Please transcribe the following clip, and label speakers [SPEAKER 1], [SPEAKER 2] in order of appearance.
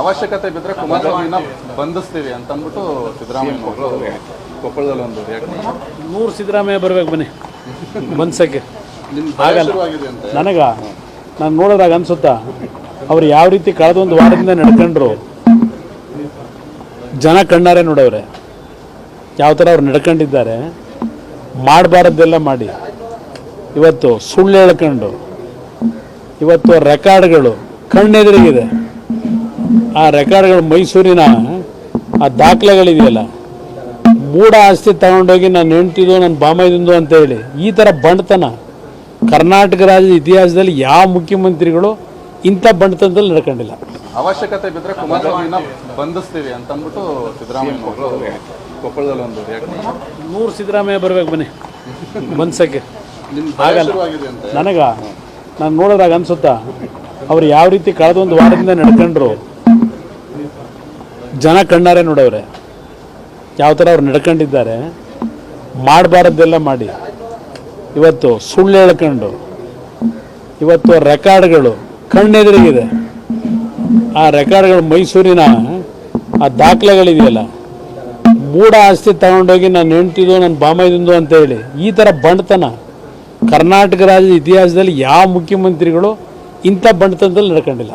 [SPEAKER 1] ಅವಶ್ಯಕತೆ ಬಿದ್ದರೆ ಕುಮಾರಸ್ವಾಮಿನ ಬಂಧಿಸ್ತೀವಿ ಅಂತ ಅಂದ್ಬಿಟ್ಟು ಸಿದ್ದರಾಮಯ್ಯ ಕೊಪ್ಪಳದಲ್ಲಿ ಒಂದು
[SPEAKER 2] ನೂರು ಸಿದ್ದರಾಮಯ್ಯ ಬರ್ಬೇಕು ಬನ್ನಿ. ಮನ್ಸಕ್ಕೆ. ಆಗಲ್ಲ. ನನಗ? ನಾನು ನೋಡಿದಾಗ ಅನ್ಸುತ್ತಾ? ಅವ್ರು ಯಾವ ರೀತಿ ಕಳೆದ ಒಂದು ವಾರದಿಂದ ನಡ್ಕೊಂಡ್ರು? ಜನ ಕಣ್ಣಾರೆ ನೋಡವ್ರೆ. ಯಾವ ಥರ ಅವ್ರು ನಡ್ಕೊಂಡಿದ್ದಾರೆ? ಮಾಡಬಾರದ್ದೆಲ್ಲ ಮಾಡಿ. ಇವತ್ತು ಸುಳ್ಳು ಹೇಳ್ಕೊಂಡು ಇವತ್ತು ರೆಕಾರ್ಡ್ಗಳು ಕಣ್ಣೆದುರಿಗಿದೆ. ಆ ರೆಕಾರ್ಡ್ಗಳು ಮೈಸೂರಿನ ಆ ದಾಖಲೆಗಳಿದೆಯಲ್ಲ? ಮೂಢ ಆಸ್ತಿ ತಗೊಂಡೋಗಿ ನಾನು ಹೆಂಡ್ತಿದ್ದು ನನ್ನ ಬಾಮೈದಿಂದು ಅಂತ ಹೇಳಿ ಈ ಥರ ಬಂಡತನ ಕರ್ನಾಟಕ ರಾಜ್ಯದ ಇತಿಹಾಸದಲ್ಲಿ ಯಾವ ಮುಖ್ಯಮಂತ್ರಿಗಳು ಇಂಥ ಬಂಡತನದಲ್ಲಿ ನಡ್ಕೊಂಡಿಲ್ಲ.
[SPEAKER 1] ಅವಶ್ಯಕತೆ ಬಿದ್ದರೆ ಕುಮಾರಸ್ವಾಮಿನ ಬಂಧಿಸ್ತೀವಿ ಅಂತ ಅಂದ್ಬಿಟ್ಟು ಸಿದ್ದರಾಮಯ್ಯ ಕೊಪ್ಪಳದಲ್ಲಿ ಒಂದು
[SPEAKER 2] ನೂರು ಸಿದ್ದರಾಮಯ್ಯ ಬರ್ಬೇಕು ಬನ್ನಿ ಮನ್ಸಕ್ಕೆ. ಆಗಲ್ಲ. ನನಗ ನಾನು ನೋಡಿದಾಗ ಅನ್ಸುತ್ತಾ ಅವ್ರು ಯಾವ ರೀತಿ ಕಳೆದ ಒಂದು ವಾರದಿಂದ ನಡ್ಕೊಂಡ್ರು ಜನ ಕಣ್ಣಾರೆ ನೋಡವ್ರೆ. ಯಾವ ಥರ ಅವ್ರು ನಡ್ಕೊಂಡಿದ್ದಾರೆ ಮಾಡಬಾರದ್ದೆಲ್ಲ ಮಾಡಿ. ಇವತ್ತು ಸುಳ್ಳು ಹೇಳ್ಕೊಂಡು, ಇವತ್ತು ರೆಕಾರ್ಡ್ಗಳು ಕಣ್ಣೆದುರಿಗಿದೆ. ಆ ರೆಕಾರ್ಡ್ಗಳು ಮೈಸೂರಿನ ಆ ದಾಖಲೆಗಳಿದೆಯಲ್ಲ, ಮೂಢ ಆಸ್ತಿ ತಗೊಂಡೋಗಿ ನಾನು ಹೆಂಡ್ತಿದ್ದು ನನ್ನ ಬಾಮೈದಿಂದು ಅಂತ ಹೇಳಿ, ಈ ಥರ ಬಂಡತನ ಕರ್ನಾಟಕ ರಾಜ್ಯದ ಇತಿಹಾಸದಲ್ಲಿ ಯಾವ ಮುಖ್ಯಮಂತ್ರಿಗಳು ಇಂಥ ಬಂಡತನದಲ್ಲಿ ನಡ್ಕೊಂಡಿಲ್ಲ.